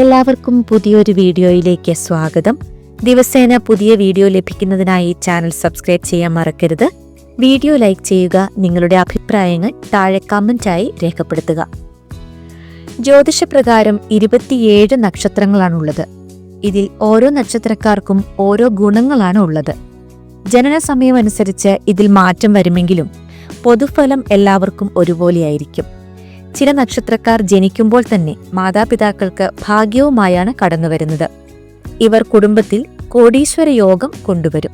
എല്ലാവർക്കും പുതിയൊരു വീഡിയോയിലേക്ക് സ്വാഗതം. ദിവസേന പുതിയ വീഡിയോ ലഭിക്കുന്നതിനായി ചാനൽ സബ്സ്ക്രൈബ് ചെയ്യാൻ മറക്കരുത്. വീഡിയോ ലൈക്ക് ചെയ്യുക നിങ്ങളുടെ അഭിപ്രായങ്ങൾ താഴെ കമന്റായി രേഖപ്പെടുത്തുക. ജ്യോതിഷപ്രകാരം ഇരുപത്തിയേഴ് നക്ഷത്രങ്ങളാണുള്ളത്. ഇതിൽ ഓരോ നക്ഷത്രക്കാർക്കും ഓരോ ഗുണങ്ങളാണ് ഉള്ളത്. ജനന സമയമനുസരിച്ച് ഇതിൽ മാറ്റം വരുമെങ്കിലും പൊതുഫലം എല്ലാവർക്കും ഒരുപോലെയായിരിക്കും. ചില നക്ഷത്രക്കാർ ജനിക്കുമ്പോൾ തന്നെ മാതാപിതാക്കൾക്ക് ഭാഗ്യവുമായാണ് കടന്നുവരുന്നത്. ഇവർ കുടുംബത്തിൽ കോടീശ്വര യോഗം കൊണ്ടുവരും.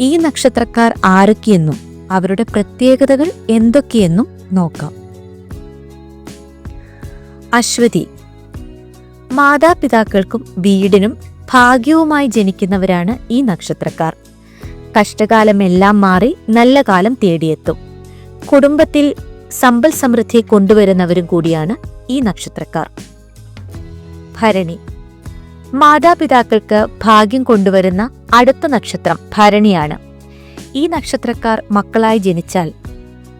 ഈ നക്ഷത്രക്കാർ ആരൊക്കെയെന്നും അവരുടെ പ്രത്യേകതകൾ എന്തൊക്കെയെന്നും നോക്കാം. അശ്വതി. മാതാപിതാക്കൾക്കും വീടിനും ഭാഗ്യവുമായി ജനിക്കുന്നവരാണ് ഈ നക്ഷത്രക്കാർ. കഷ്ടകാലമെല്ലാം മാറി നല്ല കാലം തേടിയെത്തും. കുടുംബത്തിൽ സമ്പൽ സമൃദ്ധി കൊണ്ടുവരുന്നവരും കൂടിയാണ് ഈ നക്ഷത്രക്കാർ. ഭരണി. മാതാപിതാക്കൾക്ക് ഭാഗ്യം കൊണ്ടുവരുന്ന അടുത്ത നക്ഷത്രം ഭരണിയാണ്. ഈ നക്ഷത്രക്കാർ മക്കളായി ജനിച്ചാൽ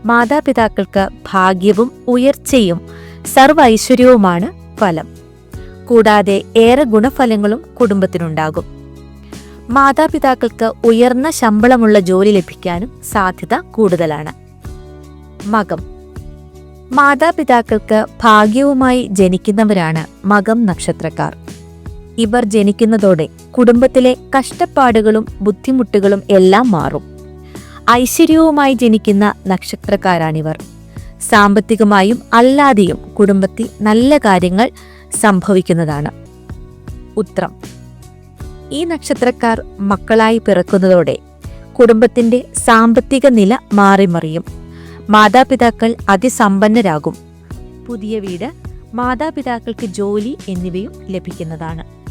മാതാപിതാക്കൾക്ക് ഭാഗ്യവും ഉയർച്ചയും സർവ ഐശ്വര്യവുമാണ് ഫലം. കൂടാതെ ഏറെ ഗുണഫലങ്ങളും കുടുംബത്തിനുണ്ടാകും. മാതാപിതാക്കൾക്ക് ഉയർന്ന ശമ്പളമുള്ള ജോലി ലഭിക്കാനും സാധ്യത കൂടുതലാണ്. മകം. മാതാപിതാക്കൾക്ക് ഭാഗ്യവുമായി ജനിക്കുന്നവരാണ് മകം നക്ഷത്രക്കാർ. ഇവർ ജനിക്കുന്നതോടെ കുടുംബത്തിലെ കഷ്ടപ്പാടുകളും ബുദ്ധിമുട്ടുകളും എല്ലാം മാറും. ഐശ്വര്യവുമായി ജനിക്കുന്ന നക്ഷത്രക്കാരാണിവർ. സാമ്പത്തികമായും അല്ലാതെയും കുടുംബത്തിൽ നല്ല കാര്യങ്ങൾ സംഭവിക്കുന്നതാണ്. ഉത്രം. ഈ നക്ഷത്രക്കാർ മക്കളായി പിറക്കുന്നതോടെ കുടുംബത്തിന്റെ സാമ്പത്തിക നില മാറിമറിയും. മാതാപിതാക്കൾ അതിസമ്പന്നരാകും. പുതിയ വീട് മാതാപിതാക്കൾക്ക് ജോലി എന്നിവയും ലഭിക്കുന്നതാണ്.